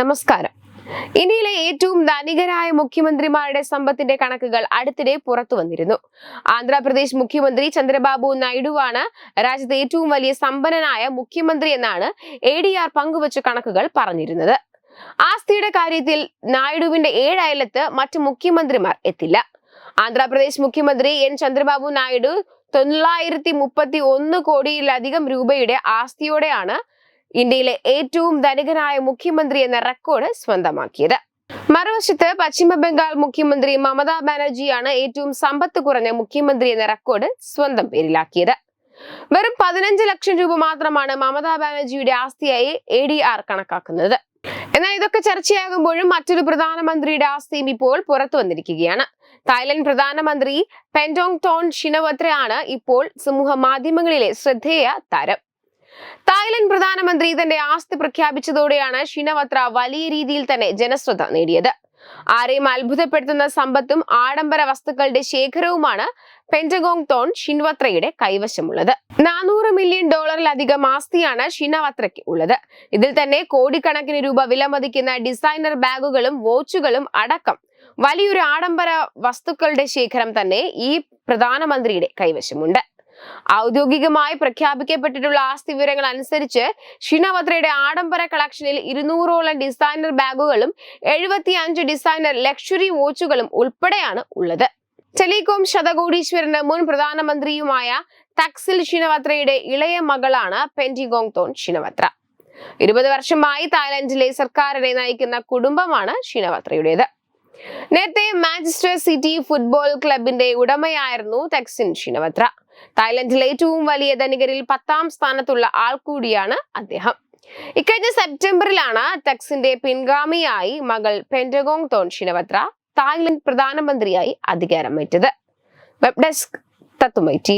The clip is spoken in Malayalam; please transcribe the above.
നമസ്കാരം. ഇന്ത്യയിലെ ഏറ്റവും ധനികരായ മുഖ്യമന്ത്രിമാരുടെ സമ്പത്തിന്റെ കണക്കുകൾ അടുത്തിടെ പുറത്തു വന്നിരുന്നു. ആന്ധ്രാപ്രദേശ് മുഖ്യമന്ത്രി ചന്ദ്രബാബു നായിഡുവാണ് രാജ്യത്തെ ഏറ്റവും വലിയ സമ്പന്നനായ മുഖ്യമന്ത്രി എന്നാണ് എ ഡി ആർ പങ്കുവച്ച കണക്കുകൾ പറഞ്ഞിരുന്നത്. ആസ്തിയുടെ കാര്യത്തിൽ നായിഡുവിന്റെ ഏഴയലത്ത് മറ്റ് മുഖ്യമന്ത്രിമാർ എത്തില്ല. ആന്ധ്രാപ്രദേശ് മുഖ്യമന്ത്രി എൻ ചന്ദ്രബാബു നായിഡു തൊള്ളായിരത്തി മുപ്പത്തി ഒന്ന് കോടിയിലധികം രൂപയുടെ ആസ്തിയോടെയാണ് ഇന്ത്യയിലെ ഏറ്റവും ധനികനായ മുഖ്യമന്ത്രി എന്ന റെക്കോർഡ് സ്വന്തമാക്കിയത്. മറുവശത്ത് പശ്ചിമ ബംഗാൾ മുഖ്യമന്ത്രി മമതാ ബാനർജിയാണ് ഏറ്റവും സമ്പത്ത് കുറഞ്ഞ മുഖ്യമന്ത്രി എന്ന റെക്കോർഡ് സ്വന്തം പേരിലാക്കിയത്. വെറും പതിനഞ്ച് ലക്ഷം രൂപ മാത്രമാണ് മമതാ ബാനർജിയുടെ ആസ്തിയായി എ ഡി ആർ കണക്കാക്കുന്നത്. എന്നാൽ ഇതൊക്കെ ചർച്ചയാകുമ്പോഴും മറ്റൊരു പ്രധാനമന്ത്രിയുടെ ആസ്തിയും ഇപ്പോൾ പുറത്തു വന്നിരിക്കുകയാണ്. തായ്ലൻഡ് പ്രധാനമന്ത്രി പെൻഡോങ് ടോൺ ഷിനവത്രയാണ് ഇപ്പോൾ സമൂഹ മാധ്യമങ്ങളിലെ ശ്രദ്ധേയ താരം. തായ്ലൻഡ് പ്രധാനമന്ത്രി തന്റെ ആസ്തി പ്രഖ്യാപിച്ചതോടെയാണ് ഷിനവത്ര വലിയ രീതിയിൽ തന്നെ ജനശ്രദ്ധ നേടിയത്. ആരെയും അത്ഭുതപ്പെടുത്തുന്ന സമ്പത്തും ആഡംബര വസ്തുക്കളുടെ ശേഖരവുമാണ് പെന്റഗോങ് തോൺ ഷിൻവത്രയുടെ കൈവശമുള്ളത്. നാനൂറ് മില്യൺ ഡോളറിലധികം ആസ്തിയാണ് ഷിനവത്രയ്ക്ക് ഉള്ളത്. ഇതിൽ തന്നെ കോടിക്കണക്കിന് രൂപ വിലമതിക്കുന്ന ഡിസൈനർ ബാഗുകളും വാച്ചുകളും അടക്കം വലിയൊരു ആഡംബര വസ്തുക്കളുടെ ശേഖരം തന്നെ ഈ പ്രധാനമന്ത്രിയുടെ കൈവശമുണ്ട്. ഔദ്യോഗികമായി പ്രഖ്യാപിക്കപ്പെട്ടിട്ടുള്ള ആസ്തി വിവരങ്ങൾ അനുസരിച്ച് ഷിനവത്രയുടെ ആഡംബര കളക്ഷനിൽ ഇരുന്നൂറോളം ഡിസൈനർ ബാഗുകളും എഴുപത്തി അഞ്ച് ഡിസൈനർ ലക്ഷറി വാച്ചുകളും ഉൾപ്പെടെയാണ് ഉള്ളത്. ടെലികോം ശതകോടീശ്വരന് മുൻ പ്രധാനമന്ത്രിയുമായ തക്സിൽ ഷിനവത്രയുടെ ഇളയ മകളാണ് പെന്റിഗോങ് തോൺ ഷിനവത്ര. ഇരുപത് വർഷമായി തായ്ലൻഡിലെ സർക്കാരിനെ നയിക്കുന്ന കുടുംബമാണ് ഷിനവത്രയുടേത്. നേരത്തെ മാഞ്ചസ്റ്റർ സിറ്റി ഫുട്ബോൾ ക്ലബിന്റെ ഉടമയായിരുന്നു തെക്സിൻ ഷിനവത്ര. തായ്ലൻഡിലെ ഏറ്റവും വലിയ ധനികരിൽ പത്താം സ്ഥാനത്തുള്ള ആൾ കൂടിയാണ് അദ്ദേഹം. ഇക്കഴിഞ്ഞ സെപ്റ്റംബറിലാണ് തെക്സിന്റെ പിൻഗാമിയായി മകൾ പെൻഡഗോങ് തോൺ ഷിനവത്ര തായ്ലൻഡ് പ്രധാനമന്ത്രിയായി അധികാരമേറ്റത്. വെബ് ഡെസ്ക് തത്തുമൈ ടി